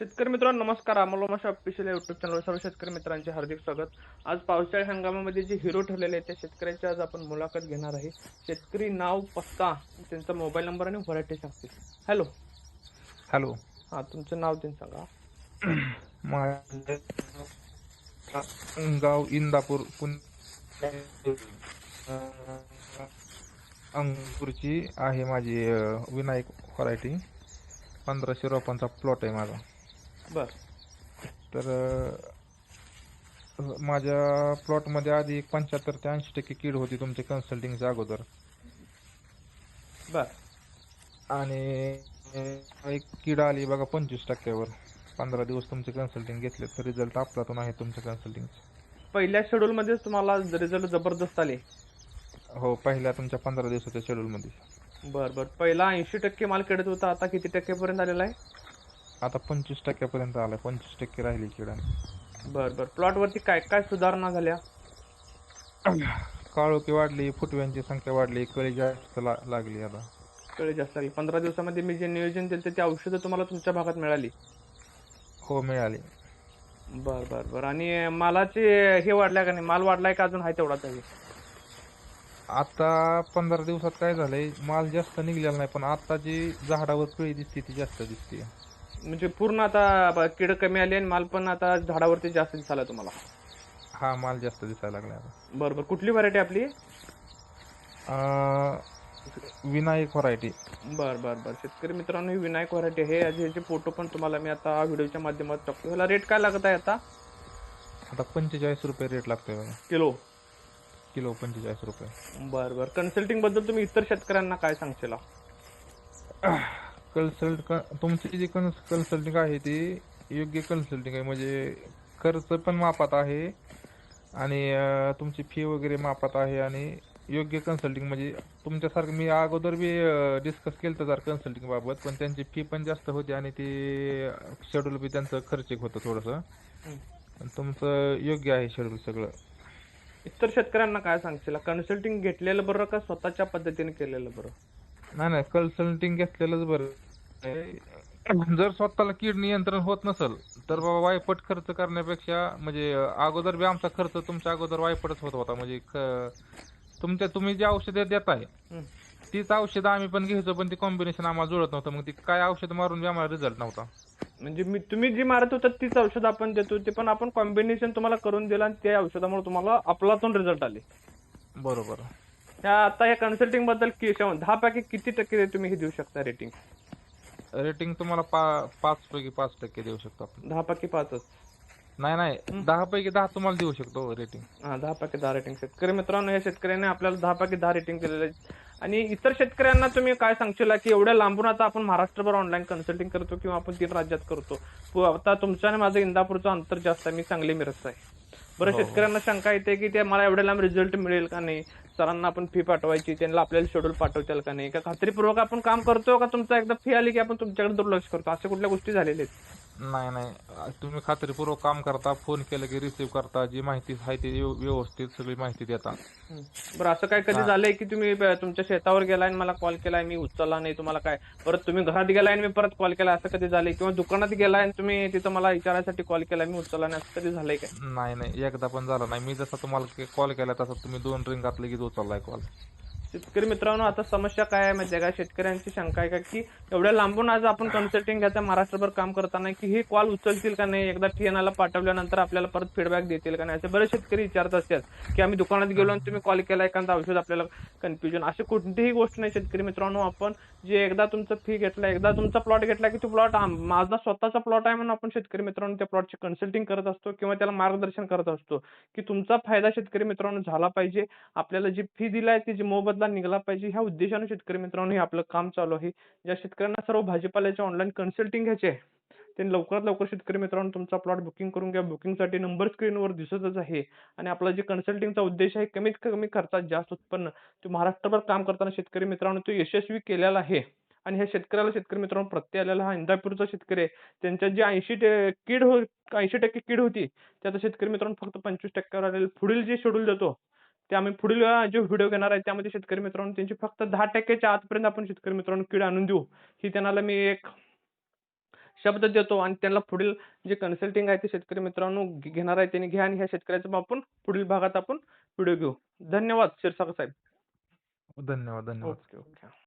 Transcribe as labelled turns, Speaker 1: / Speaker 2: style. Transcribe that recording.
Speaker 1: शेतकरी मित्रांनो नमस्कार. अमोल माशा ऑफिशियल युट्यूब चॅनल सर्व शेतकरी मित्रांचे हार्दिक स्वागत. आज पावसाळी हंगामामध्ये जे हिरो ठरलेले आहेत त्या शेतकऱ्याची आज आपण मुलाखत घेणार आहे. शेतकरी नाव पत्ता त्यांचा मोबाईल नंबर आणि व्हरायटी सांगतील हॅलो
Speaker 2: हॅलो
Speaker 1: हां तुमचं नाव त्यांनी सांगा.
Speaker 2: माझे गाव इंदापूर पुणे अंगूरची आहे माझी विनायक व्हरायटी. पंधराशे रोपांचा प्लॉट आहे माझा.
Speaker 1: बर.
Speaker 2: तर अं, माझ्या प्लॉटमध्ये आधी एक पंच्याहत्तर ते ऐंशी टक्के कीड होती तुमच्या कन्सल्टिंगच्या अगोदर.
Speaker 1: बर.
Speaker 2: आणि एक कीड आली बघा पंचवीस टक्क्यावर. पंधरा दिवस तुमचे कन्सल्टिंग घेतले तर रिझल्ट आपलातून आहे तुमच्या कन्सल्टिंगचे
Speaker 1: पहिल्या शेड्यूलमध्येच तुम्हाला रिझल्ट जबरदस्त आले.
Speaker 2: हो पहिल्या तुमच्या पंधरा दिवसाच्या शेड्यूलमध्ये
Speaker 1: बर बर. पहिला ऐंशी टक्के माल खेळत होता आता किती टक्केपर्यंत आलेला आहे?
Speaker 2: आता पंचवीस टक्क्यापर्यंत आलाय. पंचवीस टक्के राहिली किडा
Speaker 1: बर बर. प्लॉटवरती काय काय सुधारणा झाल्या?
Speaker 2: काळोखी वाढली फुटव्यांची संख्या वाढली कळी जास्त ला- लागली आता.
Speaker 1: कळे जास्त आली पंधरा दिवसामध्ये मी जे नियोजन दिलं ते औषधं तुम्हाला तुमच्या भागात मिळाली?
Speaker 2: हो मिळाली.
Speaker 1: बर बर बर. आणि मालाचे हे वाढलाय का नाही? माल वाढलाय का अजून? आहे तेवढाच आहे.
Speaker 2: आता पंधरा दिवसात काय झालंय? माल जास्त निघलेला नाही पण आता जी झाडावर कळी दिसते ती जास्त दिसते
Speaker 1: म्हणजे पूर्ण आता किड कमी आली आणि माल पण आता झाडावरती जास्त दिसायला तुम्हाला.
Speaker 2: हा माल जास्त दिसायला लागला आता.
Speaker 1: बर बर कुठली व्हरायटी आपली?
Speaker 2: अं, विनायक व्हरायटी
Speaker 1: बर बर बर. शेतकरी मित्रांनो ही विनायक व्हरायटी आहे. याचे याचे फोटो पण तुम्हाला मी आता व्हिडिओच्या माध्यमात टाकतो. ह्याला रेट काय लागत आहे आता?
Speaker 2: आता पंचेचाळीस रुपये रेट लागतोय बघा.
Speaker 1: किलो?
Speaker 2: किलो पंचेचाळीस रुपये.
Speaker 1: बर बर. कन्सल्टिंगबद्दल तुम्ही इतर शेतकऱ्यांना काय सांगशील?
Speaker 2: कन्सल्ट क- तुमची जी कन्स कन्सल्टिंग आहे ती योग्य कन्सल्टिंग आहे. म्हणजे खर्च पण मापात आहे आणि तुमची फी वगैरे मापात आहे आणि योग्य कन्सल्टिंग म्हणजे तुमच्यासारखं मी अगोदर बी डिस्कस केलं होतं जर कन्सल्टिंग बाबत पण त्यांची फी पण जास्त होती आणि ती शेड्यूल बी त्यांचं खर्चिक होतं थोडंसं. तुमचं योग्य आहे शेड्यूल सगळं.
Speaker 1: इतर शेतकऱ्यांना काय सांगशील? कन्सल्टिंग घेतलेलं बरं का स्वतःच्या पद्धतीने केलेलं बरं?
Speaker 2: नाही नाही कन्सल्टिंग घेतलेलंच बरं. आहे. जर स्वतःला कीड नियंत्रण होत नसेल तर बाबा वायपट खर्च करण्यापेक्षा म्हणजे अगोदर बी आमचा खर्च तुमच्या अगोदर वायपटच होत होता. म्हणजे ख- तुमच्या तुम्ही जी औषधं देताय. तीच औषधं आम्ही पण घ्यायचो पण ती कॉम्बिनेशन आम्हाला जुळत नव्हतं. मग ती काय औषध मारून बी आम्हाला रिझल्ट नव्हता.
Speaker 1: म्हणजे मी तुम्ही जी मारत होता तीच औषध आपण देतो ते पण आपण कॉम्बिनेशन तुम्हाला करून दिलं आणि त्या औषधामुळे तुम्हाला आपलातून रिझल्ट आले.
Speaker 2: बरोबर.
Speaker 1: आता या कन्सल्टिंगबद्दल दहा पैकी किती टक्के तुम्ही हे देऊ शकता रेटिंग
Speaker 2: रेटिंग तुम्हाला पा पाच पैकी पाच टक्के देऊ शकतो आपण.
Speaker 1: दहा पैकी पाचच?
Speaker 2: नाही नाही दहा पैकी दहा तुम्हाला देऊ शकतो रेटिंग
Speaker 1: हा दहा पैकी दहा रेटिंग शेतकरी मित्रांनो या शेतकऱ्याने आपल्याला दहा पैकी दहा रेटिंग केलेले आहे आणि इतर शेतकऱ्यांना तुम्ही काय सांगशील की एवढ्या लांबून आता आपण महाराष्ट्रभर ऑनलाईन कन्सल्टिंग करतो किंवा आपण तीन राज्यात करतो? आता तुमचं आणि माझं इंदापूरचं अंतर जास्त आहे मी सांगली मिरजचं आहे. बरं
Speaker 2: हो.
Speaker 1: शेतकऱ्यांना शंका येते की ते मला एवढ्या लांब रिझल्ट मिळेल का नाही? सरांना आपण फी पाठवायची त्यांना आपल्याला शेड्यूल पाठवतील का नाही? का खात्रीपूर्वक आपण काम करतो का? तुमचा एकदा फी आली की आपण तुमच्याकडे दुर्लक्ष करतो? अशा कुठल्या गोष्टी झालेल्या आहेत?
Speaker 2: नाही नाही. तुम्ही खात्रीपूर्वक काम करता फोन केलं की रिसिव्ह करता जी माहिती आहे ती व्यव- व्यवस्थित सगळी माहिती देता.
Speaker 1: हम्म. बरं असं काय कधी. झालंय की तुम्ही ब- तुमच्या शेतावर गेलाय आणि मला कॉल केलाय मी उचलला नाही तुम्हाला काय? परत तुम्ही घरात गेलाय आणि मी परत कॉल केला असं कधी झालंय? किंवा दुकानात गेलाय आणि तुम्ही तिथं मला विचारायसाठी कॉल केलाय मी उचलला नाही असं कधी झालंय काय?
Speaker 2: नाही नाही. एकदा पण झालं नाही. मी जसा तुम्हाला कॉल केला तसा तुम्ही दोन रिंगात लगेच उचललाय कॉल.
Speaker 1: शेतकरी मित्रांनो आता समस्या काय आहे माहिती आहे का? शेतकऱ्यांची शंका आहे का की एवढ्या लांबून आज आपण कन्सल्टिंग घ्यायचं महाराष्ट्रभर काम करताना की हे कॉल उचलतील का नाही? एकदा टीएनआला पाठवल्यानंतर आपल्याला परत फीडबॅक देतील का नाही? असे बरेच शेतकरी विचारत असतात की आम्ही दुकानात गेलो आणि तुम्ही कॉल केला एखादा औषध आपल्याला कन्फ्युजन अशी कोणतीही गोष्ट नाही शेतकरी मित्रांनो आपण जे एकदा तुमचं फी घेतला एकदा तुमचा प्लॉट घेतला की तो प्लॉट माझा स्वतःचा प्लॉट आहे म्हणून आपण शेतकरी मित्रांनो त्या प्लॉटची कन्सल्टिंग करत असतो किंवा त्याला मार्गदर्शन करत असतो की तुमचा फायदा शेतकरी मित्रांनो झाला पाहिजे. आपल्याला जी फी दिलाय ती जी मोबदला निघाला पाहिजे. ह्या उद्देशाने शेतकरी मित्रांनो हे आपलं काम चालू आहे. ज्या शेतकऱ्यांना सर्व भाजीपाल्याचे ऑनलाईन कन्सल्टिंग घ्यायचे आहे त्यांनी लवकरात लवकर शेतकरी मित्रांनो तुमचा प्लॉट बुकिंग करून घ्या. बुकिंगसाठी नंबर स्क्रीनवर दिसतच आहे. आणि आपला जे कन्सल्टिंगचा उद्देश आहे कमीत कमी खर्चात जास्त उत्पन्न. तो महाराष्ट्रभर काम करताना शेतकरी मित्रांनो तो यशस्वी केलेला आहे. आणि ह्या शेतकऱ्याला शेतकरी मित्रांनो प्रत्यय आलेला हा इंदापूरचा शेतकरी आहे. त्यांच्या जे ऐंशी कीड हो ऐंशी टक्के कीड होती ते आता शेतकरी मित्रांनो फक्त पंचवीस टक्क्यावर आलेले पुढील जे शेड्यूल देतो ते आम्ही पुढील जो जे व्हिडिओ घेणार आहे त्यामध्ये शेतकरी मित्रांनो त्यांची फक्त दहा टक्क्याच्या आतपर्यंत आपण शेतकरी मित्रांनो कीड आणून देऊ. ही त्यांना मी एक शब्द देतो आणि त्यांना पुढील जे कन्सल्टिंग आहे ते शेतकरी मित्रांनो घेणार आहे त्यांनी घ्या आणि ह्या शेतकऱ्याचा आपण पुढील भागात आपण व्हिडिओ घेऊ. धन्यवाद क्षीरसागर साहेब.
Speaker 2: धन्यवाद धन्यवाद.
Speaker 1: Okay okay.